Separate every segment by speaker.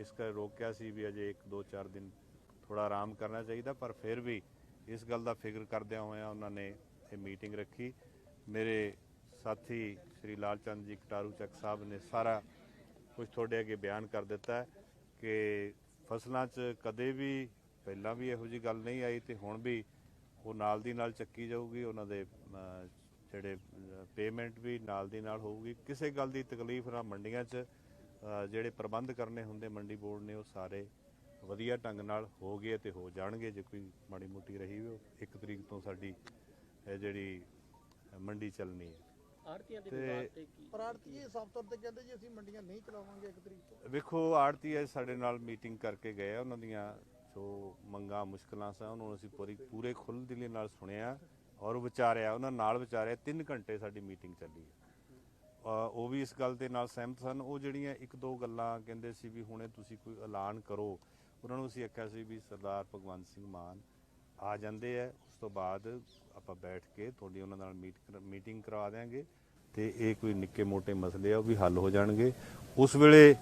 Speaker 1: ਇਸ ਕਰ ਰੋਕਿਆ ਸੀ ਵੀ ਅਜੇ 1 2 4 ਦਿਨ ਥੋੜਾ ਆਰਾਮ ਕਰਨਾ ਚਾਹੀਦਾ, ਪਰ ਫਿਰ ਵੀ ਇਸ ਗੱਲ ਦਾ ਫਿਕਰ ਕਰਦਿਆਂ ਹੋਇਆਂ ਉਹਨਾਂ ਨੇ ਇਹ ਮੀਟਿੰਗ ਰੱਖੀ। ਮੇਰੇ ਸਾਥੀ ਸ਼੍ਰੀ ਲਾਲਚੰਦ ਜੀ ਕਟਾਰੂ ਚੱਕ ਸਾਹਿਬ ਨੇ ਸਾਰਾ ਕੁਝ ਤੁਹਾਡੇ ਅੱਗੇ ਬਿਆਨ ਕਰ ਦਿੱਤਾ ਕਿ ਫਸਲਾਂ 'ਚ ਕਦੇ ਵੀ, ਪਹਿਲਾਂ ਵੀ ਇਹੋ ਜੀ ਗੱਲ ਨਹੀਂ ਆਈ ਤੇ ਹੁਣ ਵੀ ਉਹ ਨਾਲ ਦੀ ਨਾਲ ਚੱਕੀ ਜਾਊਗੀ, ਉਹਨਾਂ ਦੇ ਜਿਹੜੇ ਪੇਮੈਂਟ ਵੀ ਨਾਲ ਦੀ ਨਾਲ ਹੋਊਗੀ। ਕਿਸੇ ਗੱਲ ਦੀ ਤਕਲੀਫ ਨਾ ਮੰਡੀਆਂ 'ਚ ਜਿਹੜੇ ਪ੍ਰਬੰਧ ਕਰਨੇ ਹੁੰਦੇ ਮੰਡੀ ਬੋਰਡ ਨੇ ਉਹ ਸਾਰੇ ਵਧੀਆ ਢੰਗ ਨਾਲ ਹੋ ਗਏ ਤੇ ਹੋ ਜਾਣਗੇ। ਜੇ ਕੋਈ ਮਾੜੀ ਮੋਟੀ ਰਹੀ ਉਹ ਇੱਕ ਤਰੀਕ ਤੋਂ ਸਾਡੀ ਇਹ ਜਿਹੜੀ ਮੰਡੀ ਚੱਲਣੀ ਹੈ।
Speaker 2: ਆੜਤੀਆਂ ਦੇ ਵਿਵਾਦ ਤੇ ਕੀ
Speaker 3: ਪਰ ਆੜਤੀ ਇਹ ਸਾਫ਼ ਤੌਰ ਤੇ ਕਹਿੰਦੇ ਜੀ ਅਸੀਂ ਮੰਡੀਆਂ ਨਹੀਂ ਚਲਾਵਾਂਗੇ ਇੱਕ ਤਰੀਕ ਤੋਂ।
Speaker 1: ਵੇਖੋ ਆੜਤੀ ਹੈ ਸਾਡੇ ਨਾਲ ਮੀਟਿੰਗ ਕਰਕੇ ਗਏ ਆ ਉਹਨਾਂ ਦੀਆਂ ਜੋ ਮੰਗਾਂ ਮੁਸ਼ਕਲਾਂ ਸਨ ਉਹਨਾਂ ਨੂੰ ਅਸੀਂ ਪੂਰੀ ਪੂਰੇ ਖੁੱਲ੍ਹ ਦਿਲੀ ਨਾਲ ਸੁਣਿਆ ਔਰ ਵਿਚਾਰਿਆ ਉਹਨਾਂ ਨਾਲ ਵਿਚਾਰਿਆ 3 ਘੰਟੇ ਸਾਡੀ ਮੀਟਿੰਗ ਚੱਲੀ ਉਹ ਵੀ ਇਸ ਗੱਲ ਦੇ ਨਾਲ ਸਹਿਮਤ ਸਨ। ਉਹ ਜਿਹੜੀਆਂ ਇੱਕ ਦੋ ਗੱਲਾਂ ਕਹਿੰਦੇ ਸੀ ਵੀ ਹੁਣੇ ਤੁਸੀਂ ਕੋਈ ਐਲਾਨ ਕਰੋ ਉਹਨਾਂ ਨੂੰ ਅਸੀਂ ਆਖਿਆ ਸੀ ਵੀ ਸਰਦਾਰ ਭਗਵੰਤ ਸਿੰਘ ਮਾਨ ਆ ਜਾਂਦੇ ਆ। ਉਸ ਤੋਂ ਬਾਅਦ ਆਪਾਂ ਬੈਠ ਕੇ ਤੁਹਾਡੀ ਉਹਨਾਂ ਨਾਲ ਮੀਟ ਮੀਟਿੰਗ ਕਰਵਾ ਦਿਆਂਗੇ ਤੇ ਇਹ ਕੋਈ ਨਿੱਕੇ ਮੋਟੇ ਮਸਲੇ ਆ ਉਹ ਵੀ ਹੱਲ ਹੋ ਜਾਣਗੇ। ਉਸ ਵੇਲੇ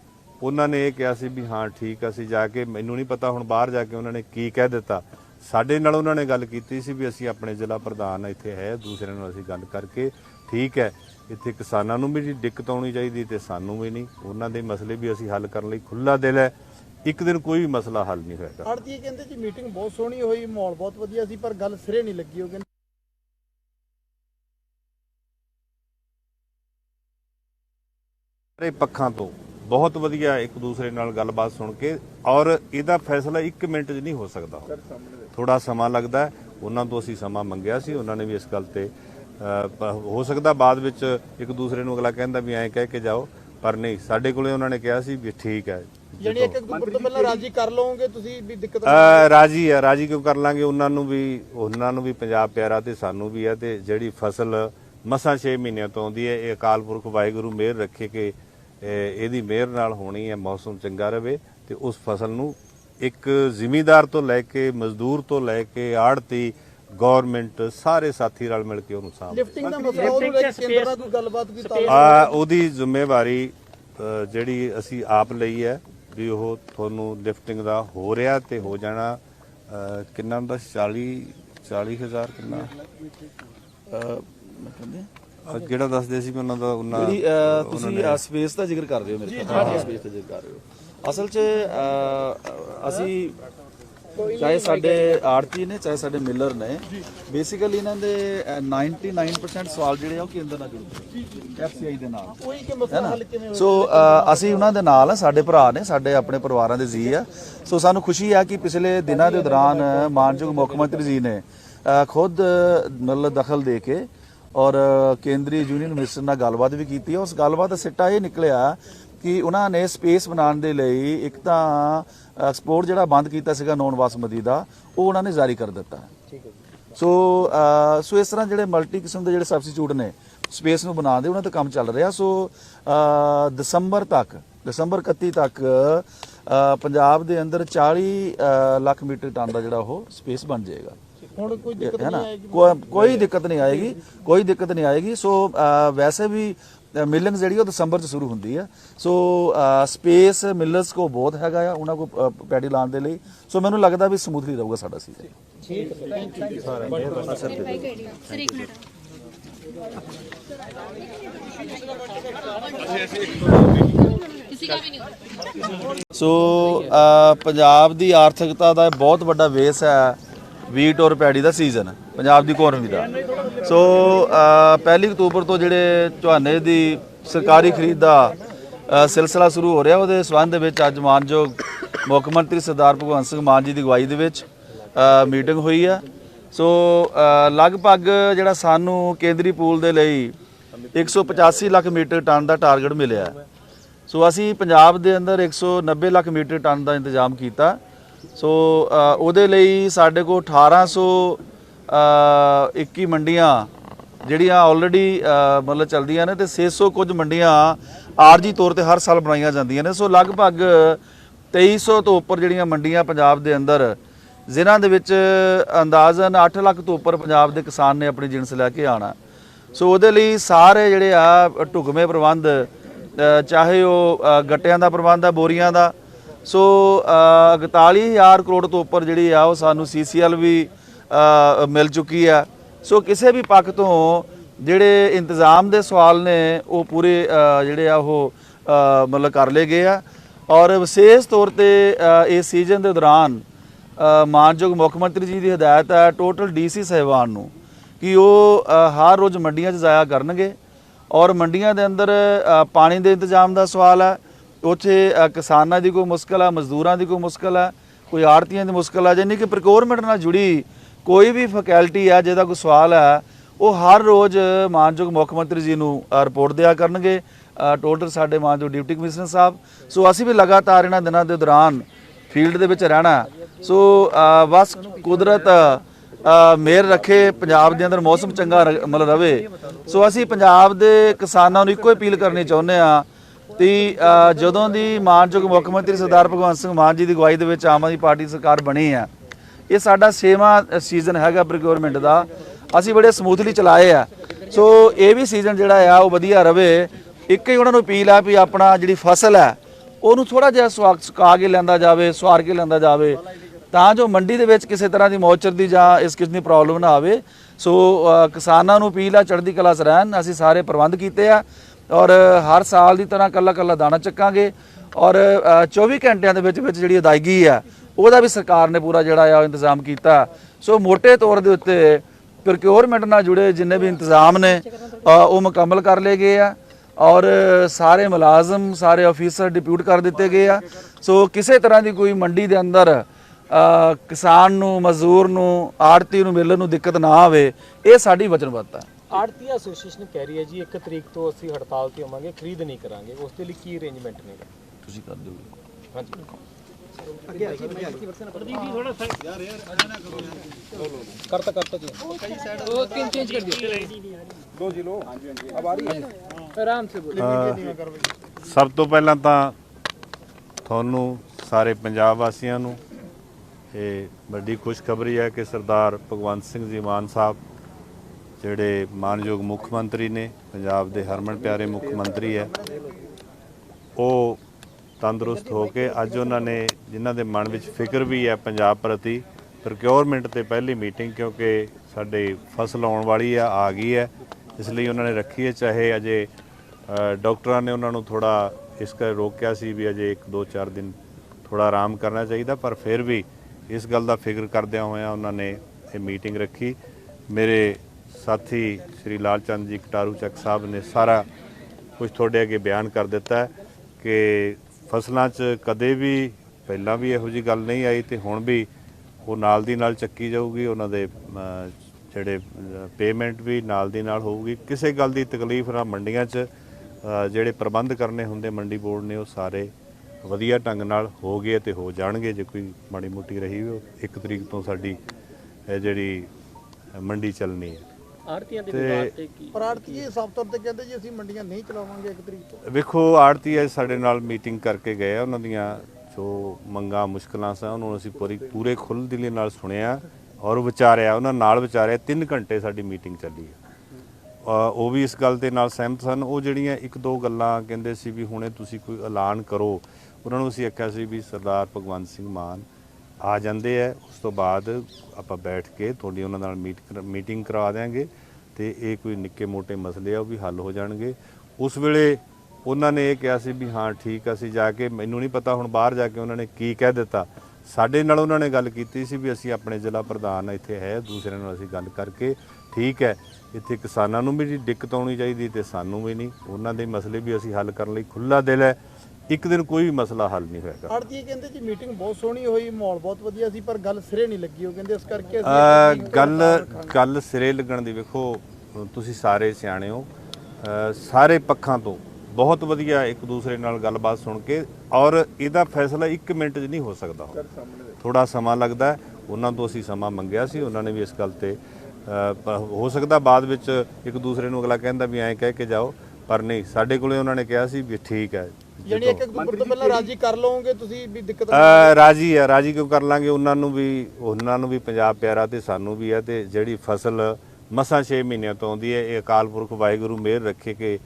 Speaker 1: ਉਹਨਾਂ ਨੇ ਇਹ ਕਿਹਾ ਸੀ ਵੀ ਹਾਂ ਠੀਕ ਆ, ਅਸੀਂ ਜਾ ਕੇ ਮੈਨੂੰ ਨਹੀਂ ਪਤਾ ਹੁਣ ਬਾਹਰ ਜਾ ਕੇ ਉਹਨਾਂ ਨੇ ਕੀ ਕਹਿ ਦਿੱਤਾ। ਸਾਡੇ ਨਾਲ ਉਹਨਾਂ ਨੇ ਗੱਲ ਕੀਤੀ ਸੀ ਵੀ ਅਸੀਂ ਆਪਣੇ ਜ਼ਿਲ੍ਹਾ ਪ੍ਰਧਾਨ ਇੱਥੇ ਹੈ ਦੂਸਰੇ ਨਾਲ ਅਸੀਂ ਗੱਲ ਕਰਕੇ ਠੀਕ ਹੈ। ਇੱਥੇ ਕਿਸਾਨਾਂ ਨੂੰ ਵੀ ਦਿੱਕਤ ਆਉਣੀ ਚਾਹੀਦੀ ਤੇ ਸਾਨੂੰ ਵੀ ਨਹੀਂ। ਉਹਨਾਂ ਦੇ ਮਸਲੇ ਵੀ ਅਸੀਂ ਹੱਲ ਕਰਨ ਲਈ ਖੁੱਲਾ ਦਿਲ ਹੈ। ਇੱਕ ਦਿਨ ਕੋਈ ਵੀ ਮਸਲਾ ਹੱਲ ਨਹੀਂ ਹੋਏਗਾ।
Speaker 3: ਆੜਤੀ ਇਹ ਕਹਿੰਦੇ ਜੀ ਮੀਟਿੰਗ ਬਹੁਤ ਸੋਹਣੀ ਹੋਈ ਮਾਹੌਲ ਬਹੁਤ ਵਧੀਆ ਸੀ ਪਰ ਗੱਲ ਸਿਰੇ ਨਹੀਂ ਲੱਗੀ ਉਹ ਕਹਿੰਦੇ।
Speaker 1: ਸਾਰੇ ਪੱਖਾਂ ਤੋਂ ਬਹੁਤ ਵਧੀਆ ਇੱਕ ਦੂਸਰੇ ਨਾਲ ਗੱਲਬਾਤ ਸੁਣ ਕੇ ਔਰ ਇਹਦਾ ਫੈਸਲਾ 1 ਮਿੰਟ 'ਚ ਨਹੀਂ ਹੋ ਸਕਦਾ। ਥੋੜਾ ਸਮਾਂ ਲੱਗਦਾ ਉਹਨਾਂ ਤੋਂ ਅਸੀਂ ਸਮਾਂ ਮੰਗਿਆ ਸੀ। ਉਹਨਾਂ ਨੇ ਵੀ ਇਸ ਗੱਲ ਤੇ ਹੋ ਸਕਦਾ ਬਾਅਦ ਵਿੱਚ ਇੱਕ ਦੂਸਰੇ ਨੂੰ ਅਗਲਾ ਕਹਿੰਦਾ ਵੀ ਐਂ ਕਹਿ ਕੇ ਜਾਓ ਪਰ ਨਹੀਂ ਸਾਡੇ ਕੋਲੇ ਉਹਨਾਂ ਨੇ ਕਿਹਾ ਸੀ ਵੀ ਠੀਕ ਹੈ
Speaker 3: ਯਾਨੀ ਇੱਕ ਅਕਤੂਬਰ ਤੋਂ ਪਹਿਲਾਂ ਰਾਜੀ ਕਰ ਲਓਗੇ ਤੁਸੀਂ ਵੀ ਦਿੱਕਤ
Speaker 1: ਰਾਜੀ ਹੈ ਰਾਜੀ ਕਿਉਂ ਕਰ ਲਾਂਗੇ? ਉਹਨਾਂ ਨੂੰ ਵੀ ਉਹਨਾਂ ਨੂੰ ਵੀ ਪੰਜਾਬ ਪਿਆਰਾ ਤੇ ਸਾਨੂੰ ਵੀ ਹੈ ਤੇ ਜਿਹੜੀ ਫਸਲ ਮਸਾਂ 6 ਮਹੀਨਿਆਂ ਤੋਂ ਆਉਂਦੀ ਹੈ ਇਹ ਅਕਾਲ ਪੁਰਖ ਵਾਹਿਗੁਰੂ ਮਿਹਰ ਰੱਖੇ ਕਿ ਇਹ- ਇਹਦੀ ਮਿਹਰ ਨਾਲ ਹੋਣੀ ਹੈ ਮੌਸਮ ਚੰਗਾ ਰਵੇ ਤੇ ਉਸ ਫਸਲ ਨੂੰ ਇੱਕ ਜ਼ਿਮੀਂਦਾਰ ਤੋਂ ਲੈ ਕੇ ਮਜ਼ਦੂਰ ਤੋਂ ਲੈ ਕੇ ਆੜਤੀ ਗਵਰਨਮੈਂਟ ਸਾਰੇ ਸਾਥੀ ਰਲ ਮਿਲ ਕੇ ਉਹਨੂੰ ਸਾਂਭ
Speaker 3: ਲਿਫਟਿੰਗ ਦਾ ਮਸਲਾ ਉਹਨੂੰ ਲੈ ਕੇ ਕੇਂਦਰ ਨਾਲ ਕੋਈ ਗੱਲਬਾਤ ਵੀ ਤਾਂ
Speaker 1: ਆ? ਉਹਦੀ ਜ਼ਿੰਮੇਵਾਰੀ ਅ, ਜਿਹੜੀ ਅਸੀਂ ਆਪ ਲਈ ਹੈ ਵੀ ਉਹ ਤੁਹਾਨੂੰ ਲਿਫਟਿੰਗ ਦਾ ਹੋ ਰਿਹਾ ਤੇ ਹੋ ਜਾਣਾ ਅ, ਕਿੰਨਾ ਹੁੰਦਾ? 40 40000 ਕਿੰਨਾ? ਅ, ਕਿਹੜਾ ਦੱਸਦੇ ਸੀ ਵੀ ਉਹਨਾਂ ਦਾ ਉਹਨਾਂ
Speaker 4: ਜਿਹੜੀ ਅਹ, ਤੁਸੀਂ ਸਪੇਸ ਦਾ ਜ਼ਿਕਰ ਕਰ ਰਹੇ ਹੋ ਮੇਰੇ ਖਿਆਲ ਸਪੇਸ ਦਾ ਜ਼ਿਕਰ ਕਰ ਰਹੇ ਹੋ। ਅਸਲ 'ਚ ਅਹ, ਅਸੀਂ ਚਾਹੇ ਸਾਡੇ ਆੜਤੀ ਨੇ ਚਾਹੇ ਸਾਡੇ ਮਿਲਰ ਨੇ ਬੇਸਿਕਲੀ ਇਹਨਾਂ ਦੇ ਅਹ, 99% ਸਵਾਲ ਜਿਹੜੇ ਆ ਉਹ ਕੇਂਦਰ ਨਾਲ ਜੁੜਦੇ ਐਫਸੀਆਈ ਦੇ ਨਾਲ।
Speaker 3: ਕੋਈ ਕਿ ਮਸਲਾ ਹੱਲ ਕਿਵੇਂ
Speaker 4: ਸੋ ਅਸੀਂ ਉਹਨਾਂ ਦੇ ਨਾਲ ਆ ਸਾਡੇ ਭਰਾ ਨੇ ਸਾਡੇ ਆਪਣੇ ਪਰਿਵਾਰਾਂ ਦੇ ਜੀ ਆ। ਸੋ ਸਾਨੂੰ ਖੁਸ਼ੀ ਆ ਕਿ ਪਿਛਲੇ ਦਿਨਾਂ ਦੇ ਦੌਰਾਨ ਮਾਨਯੋਗ ਮੁੱਖ ਮੰਤਰੀ ਜੀ ਨੇ ਖੁਦ ਮਤਲਬ ਦਖਲ ਦੇ ਕੇ ਔਰ ਕੇਂਦਰੀ ਯੂਨੀਅਨ ਮਿਨਿਸਟਰ ਨਾਲ ਗੱਲਬਾਤ ਵੀ ਕੀਤੀ ਉਸ ਗੱਲਬਾਤ ਦਾ ਸਿੱਟਾ ਇਹ ਨਿਕਲਿਆ ਕਿ ਉਹਨਾਂ ਨੇ ਸਪੇਸ ਬਣਾਉਣ ਦੇ ਲਈ ਇੱਕ ਤਾਂ ਐਕਸਪੋਰਟ ਜਿਹੜਾ ਬੰਦ ਕੀਤਾ ਸੀਗਾ ਨੌਨ ਬਾਸਮਤੀ ਦਾ ਉਹ ਉਹਨਾਂ ਨੇ ਜਾਰੀ ਕਰ ਦਿੱਤਾ। ਠੀਕ ਹੈ ਸੋ ਸੋ ਇਸ ਤਰ੍ਹਾਂ ਜਿਹੜੇ ਮਲਟੀ ਕਿਸਮ ਦੇ ਜਿਹੜੇ ਸਬਸਟੀਟਿਊਟ ਨੇ ਸਪੇਸ ਨੂੰ ਬਣਾਉਣ ਦੇ ਉਹਨਾਂ ਤੇ ਕੰਮ ਚੱਲ ਰਿਹਾ। ਸੋ ਦਸੰਬਰ ਤੱਕ ਦਸੰਬਰ 31 ਤੱਕ ਪੰਜਾਬ ਦੇ ਅੰਦਰ 40 ਅ, ਲੱਖ ਮੀਟਰ ਟਨ ਦਾ ਜਿਹੜਾ ਉਹ ਸਪੇਸ ਬਣ ਜਾਏਗਾ।
Speaker 3: ਹੁਣ ਕੋਈ ਦਿੱਕਤ ਨਹੀਂ ਆਏਗੀ?
Speaker 4: ਕੋਈ ਦਿੱਕਤ ਨਹੀਂ ਆਏਗੀ ਕੋਈ ਦਿੱਕਤ ਨਹੀਂ ਆਏਗੀ। ਸੋ ਵੈਸੇ ਵੀ ਮਿਲਿੰਗ ਜਿਹੜੀ ਉਹ ਦਸੰਬਰ ਚ ਸ਼ੁਰੂ ਹੁੰਦੀ ਆ। ਸੋ ਸਪੇਸ ਮਿਲਰਸ ਕੋ ਬਹੁਤ ਹੈਗਾ ਆ, ਉਹਨਾਂ ਕੋ ਪੈਡੀ ਲਾਣ ਦੇ ਲਈ। ਸੋ, ਮੈਨੂੰ ਲੱਗਦਾ ਵੀ ਸਮੂਥਲੀ ਰਹੂਗਾ ਸਾਡਾ
Speaker 5: ਸੀ ਠੀਕ ਥੈਂਕ ਯੂ
Speaker 4: ਸੋ ਪੰਜਾਬ ਦੀ ਆਰਥਿਕਤਾ ਦਾ ਬਹੁਤ ਵੱਡਾ ਵੇਸ ਹੈ। ਵੀਟ ਔਰ ਪੈੜੀ ਦਾ ਸੀਜ਼ਨ ਪੰਜਾਬ ਦੀ ਇਕਨੋਮੀ ਦਾ। ਸੋ ਪਹਿਲੀ ਅਕਤੂਬਰ ਤੋਂ ਜਿਹੜੇ ਝੋਨੇ ਦੀ ਸਰਕਾਰੀ ਖਰੀਦ ਦਾ ਸਿਲਸਿਲਾ ਸ਼ੁਰੂ ਹੋ ਰਿਹਾ, ਉਹਦੇ ਸਬੰਧ ਦੇ ਵਿੱਚ ਅੱਜ ਮਾਨਯੋਗ ਮੁੱਖ ਮੰਤਰੀ ਸਰਦਾਰ ਭਗਵੰਤ ਸਿੰਘ ਮਾਨ ਜੀ ਦੀ ਅਗਵਾਈ ਦੇ ਵਿੱਚ ਮੀਟਿੰਗ ਹੋਈ ਆ ਸੋ ਲਗਭਗ ਜਿਹੜਾ ਸਾਨੂੰ ਕੇਂਦਰੀ ਪੂਲ ਦੇ ਲਈ 185 ਲੱਖ ਮੀਟਰ ਟਨ ਦਾ ਟਾਰਗੇਟ ਮਿਲਿਆ ਸੋ ਅਸੀਂ ਪੰਜਾਬ ਦੇ ਅੰਦਰ 190 ਲੱਖ ਮੀਟਰ ਟਨ ਦਾ ਇੰਤਜ਼ਾਮ ਕੀਤਾ। ਸੋ ਉਹਦੇ ਲਈ ਸਾਡੇ ਕੋਲ 1800 ਅ, 21 ਮੰਡੀਆਂ ਜਿਹੜੀਆਂ ਆਲਰੇਡੀ ਮਤਲਬ ਚੱਲਦੀਆਂ ਨੇ ਤੇ 600 ਕੁਝ ਮੰਡੀਆਂ ਆਰਜੀ ਤੌਰ ਤੇ ਹਰ ਸਾਲ ਬਣਾਈਆਂ ਜਾਂਦੀਆਂ ਨੇ। ਸੋ ਲਗਭਗ 2300 ਤੋਂ ਉੱਪਰ ਜਿਹੜੀਆਂ ਮੰਡੀਆਂ ਪੰਜਾਬ ਦੇ ਅੰਦਰ ਜਿਨ੍ਹਾਂ ਦੇ ਵਿੱਚ ਅੰਦਾਜ਼ਨ 8 ਲੱਖ ਤੋਂ ਉੱਪਰ ਪੰਜਾਬ ਦੇ ਕਿਸਾਨ ਨੇ ਆਪਣੀ ਜਿਣਸ ਲੈ ਕੇ ਆਣਾ ਸੋ ਉਹਦੇ ਲਈ ਸਾਰੇ ਜਿਹੜੇ ਆ ਢੁਕਵੇਂ ਪ੍ਰਬੰਧ ਚਾਹੇ ਉਹ ਗੱਟਿਆਂ ਦਾ ਪ੍ਰਬੰਧ ਆ ਬੋਰੀਆਂ ਦਾ ਸੋ ਅ, 41000 ਕਰੋੜ ਤੋਂ ਉੱਪਰ ਜਿਹੜੀ ਆ ਉਹ ਸਾਨੂੰ ਸੀਸੀਐਲ ਵੀ ਮਿਲ ਚੁੱਕੀ ਆ। ਸੋ ਕਿਸੇ ਵੀ ਪੱਖ ਤੋਂ ਜਿਹੜੇ ਇੰਤਜ਼ਾਮ ਦੇ ਸਵਾਲ ਨੇ ਉਹ ਪੂਰੇ ਜਿਹੜੇ ਆ ਉਹ ਮਤਲਬ ਕਰ ਲਏ ਗਏ ਆ। ਔਰ ਵਿਸ਼ੇਸ਼ ਤੌਰ ਤੇ ਇਸ ਸੀਜ਼ਨ ਦੇ ਦੌਰਾਨ ਮਾਨਯੋਗ ਮੁੱਖ ਮੰਤਰੀ ਜੀ ਦੀ ਹਦਾਇਤ ਹੈ ਟੋਟਲ ਡੀਸੀ ਸਹਿਬਾਨ ਨੂੰ ਕਿ ਉਹ ਹਰ ਰੋਜ਼ ਮੰਡੀਆਂ 'ਚ ਜਾਇਆ ਕਰਨਗੇ। ਔਰ ਮੰਡੀਆਂ ਦੇ ਅੰਦਰ ਪਾਣੀ ਦੇ ਇੰਤਜ਼ਾਮ ਦਾ ਸਵਾਲ ਹੈ। ਉੱਥੇ ਕਿਸਾਨਾਂ ਦੀ ਕੋਈ ਮੁਸ਼ਕਲ ਆ ਮਜ਼ਦੂਰਾਂ ਦੀ ਕੋਈ ਮੁਸ਼ਕਲ ਆ ਕੋਈ ਆੜਤੀਆਂ ਦੀ ਮੁਸ਼ਕਲ ਆ ਯਾਨੀ ਕਿ ਪ੍ਰਕਿਓਰਮੈਂਟ ਨਾਲ ਜੁੜੀ ਕੋਈ ਵੀ ਫੈਕਲਟੀ ਹੈ ਜਿਹਦਾ ਕੋਈ ਸਵਾਲ ਹੈ ਉਹ ਹਰ ਰੋਜ਼ ਮਾਨਯੋਗ ਮੁੱਖ ਮੰਤਰੀ ਜੀ ਨੂੰ ਰਿਪੋਰਟ ਦਿਆ ਕਰਨਗੇ। ਟੋਟਲ ਸਾਡੇ ਮਾਨਯੋਗ ਡਿਪਟੀ ਕਮਿਸ਼ਨਰ ਸਾਹਿਬ। ਸੋ ਅਸੀਂ ਵੀ ਲਗਾਤਾਰ ਇਹਨਾਂ ਦਿਨਾਂ ਦੇ ਦੌਰਾਨ ਫੀਲਡ ਦੇ ਵਿੱਚ ਰਹਿਣਾ। ਸੋ ਬਸ ਕੁਦਰਤ ਅ, ਰੱਖੇ ਪੰਜਾਬ ਦੇ ਅੰਦਰ ਮੌਸਮ ਚੰਗਾ ਰ- ਮਤਲਬ ਰਵੇ। ਸੋ ਅਸੀਂ ਪੰਜਾਬ ਦੇ ਕਿਸਾਨਾਂ ਨੂੰ ਇੱਕੋ ਹੀ ਅਪੀਲ ਕਰਨੀ ਚਾਹੁੰਦੇ ਆ ਕਿ ਜਦੋਂ ਦੀ ਮਾਨਯੋਗ ਮੁੱਖ ਮੰਤਰੀ ਸਰਦਾਰ ਭਗਵੰਤ ਸਿੰਘ ਮਾਨ ਜੀ ਦੀ ਅਗਵਾਈ ਦੇ ਵਿੱਚ ਆਮ ਆਦਮੀ ਪਾਰਟੀ ਸਰਕਾਰ ਬਣੀ ਆ, ਇਹ ਸਾਡਾ ਛੇਵਾਂ ਸੀਜ਼ਨ ਹੈਗਾ ਪ੍ਰੋਕਿਉਰਮੈਂਟ ਦਾ। ਅਸੀਂ ਬੜੇ ਸਮੂਥਲੀ ਚਲਾਏ ਆ। ਸੋ ਇਹ ਵੀ ਸੀਜ਼ਨ ਜਿਹੜਾ ਆ, ਉਹ ਵਧੀਆ ਰਵੇ। ਇੱਕ ਹੀ ਉਹਨਾਂ ਨੂੰ ਅਪੀਲ ਆ ਵੀ ਆਪਣਾ ਜਿਹੜੀ ਫਸਲ ਹੈ ਉਹਨੂੰ ਥੋੜਾ ਜਿਹਾ ਸੁਆ- ਸੁਕਾ ਕੇ ਲੈਂਦਾ ਜਾਵੇ ਸਵਾਰ ਕੇ ਲੈਂਦਾ ਜਾਵੇ। ਤਾਂ ਜੋ ਮੰਡੀ ਦੇ ਵਿੱਚ ਕਿਸੇ ਤਰ੍ਹਾਂ ਦੀ ਮੌਚਰ ਦੀ ਜਾਂ ਇਸ ਕਿਸਮ ਦੀ ਪ੍ਰੋਬਲਮ ਨਾ ਆਵੇ। ਸੋ ਕਿਸਾਨਾਂ ਨੂੰ ਅਪੀਲ ਆ, ਚੜ੍ਹਦੀ ਕਲਾ 'ਚ ਰਹਿਣ। ਅਸੀਂ ਸਾਰੇ ਪ੍ਰਬੰਧ ਕੀਤੇ ਆ। ਔਰ ਹਰ ਸਾਲ ਦੀ ਤਰ੍ਹਾਂ ਕੱਲਾ ਕੱਲਾ ਦਾਣਾ ਚੱਕਾਂਗੇ। ਔਰ ਅ, 24 ਘੰਟਿਆਂ ਦੇ ਵਿੱਚ ਵਿੱਚ ਜਿਹੜੀ ਅਦਾਇਗੀ ਆ ਉਹਦਾ ਵੀ ਸਰਕਾਰ ਨੇ ਪੂਰਾ ਜਿਹੜਾ ਆ ਉਹ ਇੰਤਜ਼ਾਮ ਕੀਤਾ। ਸੋ ਮੋٹے ਤੌਰ ਦੇ ਉੱਤੇ ਪ੍ਰੋਕਿਉਰਮੈਂਟ ਨਾਲ ਜੁੜੇ ਜਿੰਨੇ ਵੀ ਇੰਤਜ਼ਾਮ ਨੇ ਉਹ ਮੁਕੰਮਲ ਕਰ ਲਏ ਗਏ ਆ। ਔਰ ਸਾਰੇ ਮੁਲਾਜ਼ਮ ਸਾਰੇ ਅਫੀਸਰ ਡਿਪਿਊਟ ਕਰ ਦਿੱਤੇ ਗਏ ਆ। ਸੋ ਕਿਸੇ ਤਰ੍ਹਾਂ ਦੀ ਕੋਈ ਮੰਡੀ ਦੇ ਅੰਦਰ ਕਿਸਾਨ ਨੂੰ ਮਜ਼ਦੂਰ ਨੂੰ ਆੜਤੀ ਨੂੰ ਮਿਲਣ ਨੂੰ ਦਿੱਕਤ ਨਾ ਆਵੇ ਇਹ ਸਾਡੀ ਵਚਨਬੱਧਤਾ ਹੈ
Speaker 2: ਆੜਤੀ ਐਸੋਸੀਏਸ਼ਨ ਕਹਿ ਰਹੀ ਹੈ ਜੀ 1 ਤਰੀਕ ਤੋਂ ਅਸੀਂ ਹੜਤਾਲ ਤੇ ਆਵਾਂਗੇ ਖਰੀਦ ਨਹੀਂ ਕਰਾਂਗੇ। ਉਸ ਦੇ ਲਈ ਕੀ ਅਰੇਂਜਮੈਂਟ ਨੇ?
Speaker 4: ਤੁਸੀਂ ਕਰ ਦਿਓ।
Speaker 2: ਹਾਂਜੀ। ਕਰਤਾ ਕਰਤਾ ਜੀ।
Speaker 5: ਉਹ ਕਿਨ ਚੇਂਜ ਕਰ ਦਿਓ।
Speaker 2: ਆਰਾਮ ਸੇ ਬੋਲੋ।
Speaker 1: ਸਭ ਤੋਂ ਪਹਿਲਾਂ ਤਾਂ ਤੁਹਾਨੂੰ ਸਾਰੇ ਪੰਜਾਬ ਵਾਸੀਆਂ ਨੂੰ ਇਹ ਵੱਡੀ ਖੁਸ਼ਖਬਰੀ ਹੈ ਕਿ ਸਰਦਾਰ ਭਗਵੰਤ ਸਿੰਘ ਜੀ ਮਾਨ ਸਾਹਿਬ ਜਿਹੜੇ ਮਾਨਯੋਗ ਮੁੱਖ ਮੰਤਰੀ ਨੇ ਪੰਜਾਬ ਦੇ ਹਰਮਨ ਪਿਆਰੇ ਮੁੱਖ ਮੰਤਰੀ ਹੈ ਉਹ ਤੰਦਰੁਸਤ ਹੋ ਕੇ ਅੱਜ ਉਹਨਾਂ ਨੇ ਜਿਨ੍ਹਾਂ ਦੇ ਮਨ ਵਿੱਚ ਫਿਕਰ ਵੀ ਹੈ ਪੰਜਾਬ ਪ੍ਰਤੀ ਪ੍ਰੋਕਿਉਰਮੈਂਟ ਤੇ ਪਹਿਲੀ ਮੀਟਿੰਗ ਕਿਉਂਕਿ ਸਾਡੇ ਫਸਲ ਆਉਣ ਵਾਲੀ ਆ ਆ ਗਈ ਹੈ ਇਸ ਲਈ ਉਹਨਾਂ ਨੇ ਰੱਖੀ ਹੈ ਚਾਹੇ ਅਜੇ ਅ, ਡਾਕਟਰਾਂ ਨੇ ਉਹਨਾਂ ਨੂੰ ਥੋੜਾ ਇਸ ਕਰ ਰੋਕਿਆ ਸੀ ਵੀ ਅਜੇ 1 2 4 ਦਿਨ ਥੋੜਾ ਆਰਾਮ ਕਰਨਾ ਚਾਹੀਦਾ ਪਰ ਫਿਰ ਵੀ ਇਸ ਗੱਲ ਦਾ ਫਿਕਰ ਕਰਦਿਆਂ ਹੋਇਆਂ ਉਹਨਾਂ ਨੇ ਇਹ ਮੀਟਿੰਗ ਰੱਖੀ। ਮੇਰੇ ਸਾਥੀ ਸ਼੍ਰੀ ਲਾਲ ਚੰਦ ਜੀ ਕਟਾਰੂ ਚੱਕ ਸਾਹਿਬ ਨੇ ਸਾਰਾ ਕੁਝ ਤੁਹਾਡੇ ਅੱਗੇ ਬਿਆਨ ਕਰ ਦਿੱਤਾ ਕਿ ਫਸਲਾਂ 'ਚ ਕਦੇ ਵੀ ਪਹਿਲਾਂ ਵੀ ਇਹੋ ਜੀ ਗੱਲ ਨਹੀਂ ਆਈ ਤੇ ਹੁਣ ਵੀ ਉਹ ਨਾਲ ਦੀ ਨਾਲ ਚੱਕੀ ਜਾਊਗੀ, ਉਹਨਾਂ ਦੇ ਜਿਹੜੇ ਪੇਮੈਂਟ ਵੀ ਨਾਲ ਦੀ ਨਾਲ ਹੋਊਗੀ। ਕਿਸੇ ਗੱਲ ਦੀ ਤਕਲੀਫ ਨਾ ਮੰਡੀਆਂ 'ਚ ਜਿਹੜੇ ਪ੍ਰਬੰਧ ਕਰਨੇ ਹੁੰਦੇ ਮੰਡੀ ਬੋਰਡ ਨੇ, ਉਹ ਸਾਰੇ ਵਧੀਆ ਢੰਗ ਨਾਲ ਹੋ ਗਏ ਤੇ ਹੋ ਜਾਣਗੇ। ਜੇ ਕੋਈ ਮਾੜੀ ਮੋਟੀ ਰਹੀ ਉਹ ਇੱਕ ਤਰੀਕ ਤੋਂ ਸਾਡੀ ਇਹ ਜਿਹੜੀ ਮੰਡੀ ਚੱਲਣੀ ਹੈ।
Speaker 2: ਆੜਤੀਆਂ ਦੇ
Speaker 1: ਤੇ-
Speaker 2: ਵਿਵਾਦ ਤੇ ਕੀ?
Speaker 3: ਪਰ ਆੜਤੀ ਇਹ ਸਾਫ਼ ਤੌਰ ਤੇ ਕਹਿੰਦੇ ਜੀ ਅਸੀਂ ਮੰਡੀਆਂ ਨਹੀਂ ਚਲਾਵਾਂਗੇ ਇੱਕ ਤਰੀਕ ਤੋਂ।
Speaker 1: ਵੇਖੋ ਆੜਤੀ ਅੱਜ ਸਾਡੇ ਨਾਲ ਮੀਟਿੰਗ ਕਰਕੇ ਗਏ ਆ ਉਹਨਾਂ ਦੀਆਂ ਜੋ ਮੰਗਾਂ ਮੁਸ਼ਕਲਾਂ ਸਨ ਉਹਨੂੰ ਅਸੀਂ ਪੂਰੀ ਪੂਰੇ ਖੁੱਲ੍ਹ ਦਿਲੀ ਨਾਲ ਸੁਣਿਆ ਔਰ ਵਿਚਾਰਿਆ ਉਹਨਾਂ ਨਾਲ ਵਿਚਾਰਿਆ 3 ਘੰਟੇ ਸਾਡੀ ਮੀਟਿੰਗ ਚੱਲੀ ਹੈ ਉਹ ਵੀ ਇਸ ਗੱਲ ਦੇ ਨਾਲ ਸਹਿਮਤ ਸਨ ਉਹ ਜਿਹੜੀਆਂ ਇੱਕ ਦੋ ਗੱਲਾਂ ਕਹਿੰਦੇ ਸੀ ਵੀ ਹੁਣੇ ਤੁਸੀਂ ਕੋਈ ਐਲਾਨ ਕਰੋ ਉਹਨਾਂ ਨੂੰ ਅਸੀਂ ਆਖਿਆ ਸੀ ਵੀ ਸਰਦਾਰ ਭਗਵੰਤ ਸਿੰਘ ਮਾਨ ਆ ਜਾਂਦੇ ਆ। ਉਸ ਤੋਂ ਬਾਅਦ ਆਪਾਂ ਬੈਠ ਕੇ ਤੁਹਾਡੀ ਉਹਨਾਂ ਨਾਲ ਮੀਟ ਮੀਟਿੰਗ ਕਰਵਾ ਦਿਆਂਗੇ ਤੇ ਇਹ ਕੋਈ ਨਿੱਕੇ ਮੋਟੇ ਮਸਲੇ ਆ ਉਹ ਵੀ ਹੱਲ ਹੋ ਜਾਣਗੇ। ਉਸ ਵੇਲੇ ਉਹਨਾਂ ਨੇ ਇਹ ਕਿਹਾ ਸੀ ਵੀ ਹਾਂ, ਠੀਕ ਅਸੀਂ ਜਾ ਕੇ ਮੈਨੂੰ ਨਹੀਂ ਪਤਾ ਹੁਣ ਬਾਹਰ ਜਾ ਕੇ ਉਹਨਾਂ ਨੇ ਕੀ ਕਹਿ ਦਿੱਤਾ। ਸਾਡੇ ਨਾਲ ਉਹਨਾਂ ਨੇ ਗੱਲ ਕੀਤੀ ਸੀ ਵੀ ਅਸੀਂ ਆਪਣੇ ਜ਼ਿਲ੍ਹਾ ਪ੍ਰਧਾਨ ਇੱਥੇ ਹੈ, ਦੂਸਰਿਆਂ ਨਾਲ ਅਸੀਂ ਗੱਲ ਕਰਕੇ ਠੀਕ ਹੈ। ਇੱਥੇ ਕਿਸਾਨਾਂ ਨੂੰ ਵੀ ਜੀ ਦਿੱਕਤ ਆਉਣੀ ਚਾਹੀਦੀ ਤੇ ਸਾਨੂੰ ਵੀ ਨਹੀਂ। ਉਹਨਾਂ ਦੇ ਮਸਲੇ ਵੀ ਅਸੀਂ ਹੱਲ ਕਰਨ ਲਈ ਖੁੱਲਾ ਦਿਲ ਹੈ। ਇੱਕ ਦਿਨ ਕੋਈ ਵੀ ਮਸਲਾ ਹੱਲ ਨਹੀਂ ਹੋਏਗਾ।
Speaker 3: ਆੜਤੀ ਕਹਿੰਦੇ ਜੀ ਮੀਟਿੰਗ ਬਹੁਤ ਸੋਹਣੀ ਹੋਈ ਮਾਹੌਲ ਬਹੁਤ ਵਧੀਆ ਸੀ ਪਰ ਗੱਲ ਸਿਰੇ ਨਹੀਂ ਲੱਗੀ। ਉਹ ਕਹਿੰਦੇ ਇਸ ਕਰਕੇ ਅਸੀਂ
Speaker 1: ਗੱਲ ਗੱਲ ਸਿਰੇ ਲੱਗਣ ਦੀ ਵੇਖੋ ਤੁਸੀਂ ਸਾਰੇ ਸਿਆਣੇ ਹੋ। ਸਾਰੇ ਪੱਖਾਂ ਤੋਂ ਬਹੁਤ ਵਧੀਆ ਇੱਕ ਦੂਸਰੇ ਨਾਲ ਗੱਲਬਾਤ ਸੁਣ ਕੇ ਔਰ ਇਹਦਾ ਫੈਸਲਾ 1 ਮਿੰਟ 'ਚ ਨਹੀਂ ਹੋ ਸਕਦਾ ਥੋੜਾ ਸਮਾਂ ਲੱਗਦਾ। ਉਹਨਾਂ ਤੋਂ ਅਸੀਂ ਸਮਾਂ ਮੰਗਿਆ ਸੀ ਉਹਨਾਂ ਨੇ ਵੀ ਇਸ ਗੱਲ ਤੇ ਹੋ ਸਕਦਾ ਬਾਅਦ ਵਿੱਚ ਇੱਕ ਦੂਸਰੇ ਨੂੰ ਅਗਲਾ ਕਹਿੰਦਾ ਵੀ ਐਂ ਕਹਿ ਕੇ ਜਾਓ ਪਰ ਨਹੀਂ ਸਾਡੇ ਕੋਲੇ ਉਹਨਾਂ ਨੇ ਕਿਹਾ ਸੀ ਵੀ ਠੀਕ ਹੈ।
Speaker 3: ਯਾਨੀ ਇੱਕ ਅਕਤੂਬਰ ਤੋਂ ਪਹਿਲਾਂ ਰਾਜੀ ਕਰ ਲਓਗੇ ਤੁਸੀਂ ਵੀ ਦਿੱਕਤ
Speaker 1: ਰਾਜੀ ਆ ਰਾਜੀ ਕਿਉਂ ਕਰ ਲਾਂਗੇ? ਉਹਨਾਂ ਨੂੰ ਵੀ ਉਹਨਾਂ ਨੂੰ ਵੀ ਪੰਜਾਬ ਪਿਆਰਾ ਤੇ ਸਾਨੂੰ ਵੀ ਆ ਤੇ ਜਿਹੜੀ ਫਸਲ ਮਸਾਂ 6 ਮਹੀਨਿਆਂ ਤੋਂ ਆਉਂਦੀ ਹੈ ਇਹ ਅਕਾਲ ਪੁਰਖ ਵਾਹਿਗੁਰੂ ਮਿਹਰ ਰੱਖੇ ਕਿ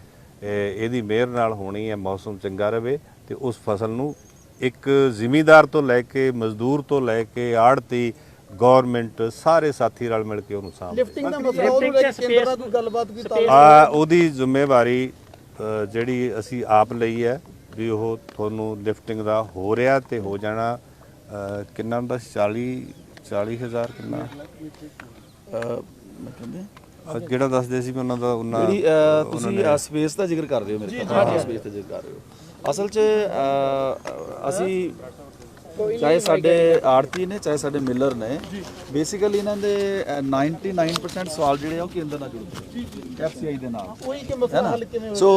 Speaker 1: ਇਹਦੀ ਮਿਹਰ ਨਾਲ ਹੋਣੀ ਹੈ ਮੌਸਮ ਚੰਗਾ ਰਵੇ ਤੇ ਉਸ ਫਸਲ ਨੂੰ ਇੱਕ ਜ਼ਿਮੀਂਦਾਰ ਤੋਂ ਲੈ ਕੇ ਮਜ਼ਦੂਰ ਤੋਂ ਲੈ ਕੇ ਆੜਤੀ ਗਵਰਨਮੈਂਟ ਸਾਰੇ ਸਾਥੀ ਰਲ ਮਿਲ ਕੇ ਉਹਨੂੰ ਸਾਂਭ
Speaker 3: ਲਿਫਟਿੰਗ ਦਾ ਮਸਲਾ ਉਹਨੂੰ ਲੈ ਕੇ ਕੇਂਦਰ ਨਾਲ ਕੋਈ ਗੱਲਬਾਤ ਕੋਈ ਤਾਲ
Speaker 1: ਆ ਉਹਦੀ ਜ਼ਿੰਮੇਵਾਰੀ ਜਿਹੜੀ ਅਸੀਂ ਆਪ ਲਈ ਹੈ ਵੀ ਉਹ ਤੁਹਾਨੂੰ ਲਿਫਟਿੰਗ ਦਾ ਹੋ ਰਿਹਾ ਤੇ ਹੋ ਜਾਣਾ ਕਿੰਨਾ ਹੁੰਦਾ ਸੀ? 40 40000 ਕਿੰਨਾ
Speaker 4: ਕਹਿੰਦੇ
Speaker 1: ਜਿਹੜਾ ਦੱਸਦੇ ਸੀ ਵੀ ਉਹਨਾਂ ਦਾ ਉਹਨਾਂ
Speaker 4: ਜਿਹੜੀ ਤੁਸੀਂ ਸਪੇਸ ਦਾ ਜ਼ਿਕਰ ਕਰ ਰਹੇ ਹੋ ਮੇਰੇ ਹਾਂ ਸਪੇਸ ਦਾ ਜ਼ਿਕਰ ਕਰ ਰਹੇ ਹੋ ਅਸਲ 'ਚ ਅਸੀਂ ਚਾਹੇ ਸਾਡੇ ਆੜਤੀ ਨੇ ਚਾਹੇ ਸਾਡੇ ਮਿਲਰ ਨੇ ਬੇਸਿਕਲੀ ਇਹਨਾਂ ਦੇ ਅਹ, 99% ਸਵਾਲ ਜਿਹੜੇ ਆ ਉਹ ਕੇਂਦਰ ਨਾਲ ਜੁੜਦੇ ਐਫਸੀਆਈ ਦੇ ਨਾਲ।
Speaker 3: ਕੋਈ ਕਿ ਮਸਲਾ ਹੱਲ ਕਿਵੇਂ
Speaker 4: ਸੋ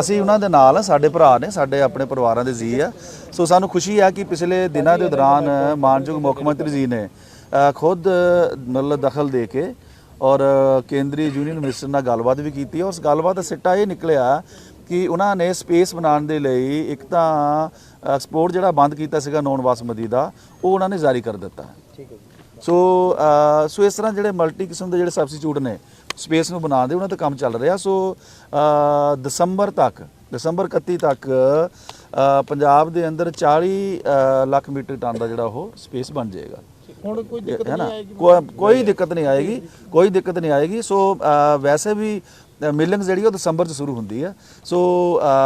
Speaker 4: ਅਸੀਂ ਉਹਨਾਂ ਦੇ ਨਾਲ ਸਾਡੇ ਭਰਾ ਨੇ ਸਾਡੇ ਆਪਣੇ ਪਰਿਵਾਰਾਂ ਦੇ ਜੀ ਆ। ਸੋ ਸਾਨੂੰ ਖੁਸ਼ੀ ਆ ਕਿ ਪਿਛਲੇ ਦਿਨਾਂ ਦੇ ਦੌਰਾਨ ਮਾਨਯੋਗ ਮੁੱਖ ਮੰਤਰੀ ਜੀ ਨੇ ਖੁਦ ਮਤਲਬ ਦਖਲ ਦੇ ਕੇ ਔਰ ਕੇਂਦਰੀ ਯੂਨੀਅਨ ਮਿਨਿਸਟਰ ਨਾਲ ਗੱਲਬਾਤ ਵੀ ਕੀਤੀ। ਔਰ ਉਸ ਗੱਲਬਾਤ ਦਾ ਸਿੱਟਾ ਇਹ ਨਿਕਲਿਆ ਕਿ ਉਹਨਾਂ ਨੇ ਸਪੇਸ ਬਣਾਉਣ ਦੇ ਲਈ ਇੱਕ ਤਾਂ ਐਕਸਪੋਰਟ ਜਿਹੜਾ ਬੰਦ ਕੀਤਾ ਸੀਗਾ ਨੌਨ ਬਾਸਮਤੀ ਦਾ ਉਹ ਉਹਨਾਂ ਨੇ ਜਾਰੀ ਕਰ ਦਿੱਤਾ।
Speaker 2: ਠੀਕ ਹੈ
Speaker 4: ਸੋ ਸੋ ਇਸ ਤਰ੍ਹਾਂ ਜਿਹੜੇ ਮਲਟੀ ਕਿਸਮ ਦੇ ਜਿਹੜੇ ਸਬਸਟੀਟਿਊਟ ਨੇ ਸਪੇਸ ਨੂੰ ਬਣਾਉਣ ਦੇ ਉਹਨਾਂ ਤੇ ਕੰਮ ਚੱਲ ਰਿਹਾ। ਸੋ ਦਸੰਬਰ ਤੱਕ ਦਸੰਬਰ 31 ਤੱਕ ਪੰਜਾਬ ਦੇ ਅੰਦਰ 40 ਅ, ਲੱਖ ਮੀਟਰ ਟਨ ਦਾ ਜਿਹੜਾ ਉਹ ਸਪੇਸ ਬਣ ਜਾਏਗਾ।
Speaker 3: ਹੁਣ ਕੋਈ ਦਿੱਕਤ
Speaker 4: ਹੈ ਨਾ
Speaker 3: ਨਹੀਂ ਆਏਗੀ।
Speaker 4: ਕੋਈ ਦਿੱਕਤ ਨਹੀਂ ਆਏਗੀ ਕੋਈ ਦਿੱਕਤ ਨਹੀਂ ਆਏਗੀ। ਸੋ ਵੈਸੇ ਵੀ ਮਿਲਿੰਗ ਜਿਹੜੀ ਉਹ ਦਸੰਬਰ ਚ ਸ਼ੁਰੂ ਹੁੰਦੀ ਹੈ ਸੋ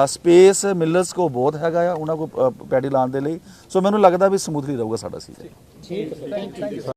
Speaker 4: ਸਪੇਸ ਮਿਲਰਸ ਕੋ ਬਹੁਤ ਹੈਗਾ ਆ ਉਹਨਾਂ ਕੋ ਪੈਡੀ ਲਾਉਣ ਦੇ ਲਈ। ਸੋ ਮੈਨੂੰ ਲੱਗਦਾ ਵੀ ਸਮੂਥਲੀ ਰਹੂਗਾ ਸਾਡਾ ਸੀਜ਼ਨ
Speaker 2: ਠੀਕ ਹੈ ਥੈਂਕ ਯੂ